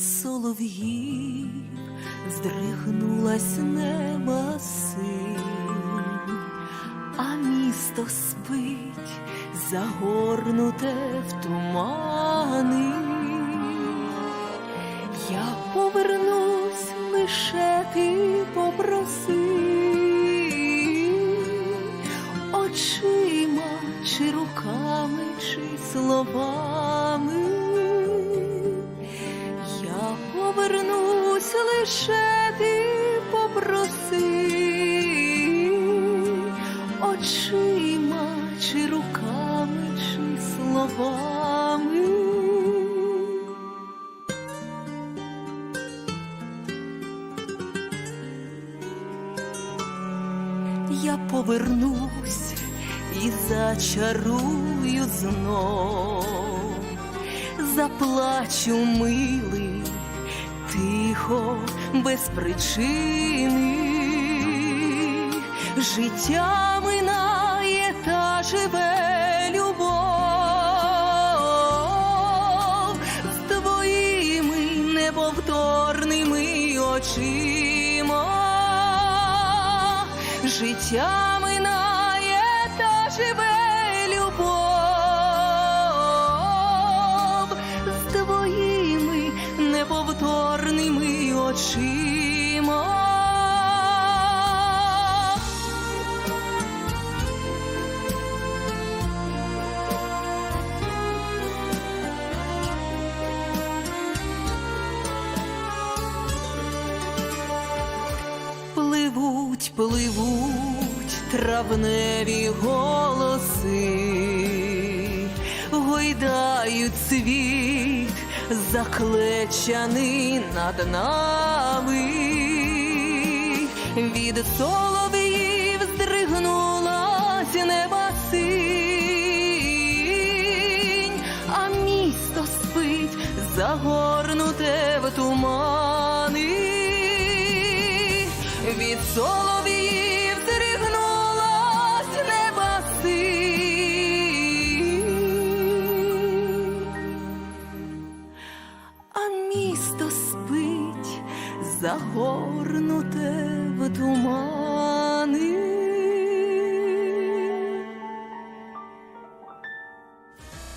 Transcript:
солов'їв здригнулась неба синь, а місто спить, загорнуте в тумани. Я повернусь, лише ти попроси очима чи руками, чи словами. Лише ти попроси очима чи руками, чи словами. я повернусь і зачарую знов, заплачу милий, тихо, без причини. Життя минає та живе любов твоїми неповторними очима життя минає та живе неповторними очима. Пливуть, пливуть травневі голоси, гойдають світ, заклечаний над нами, від солов'їв здригнулась неба синь, а місто спить, загорнуте в тумани. Від солов'їв загорнуте в туман.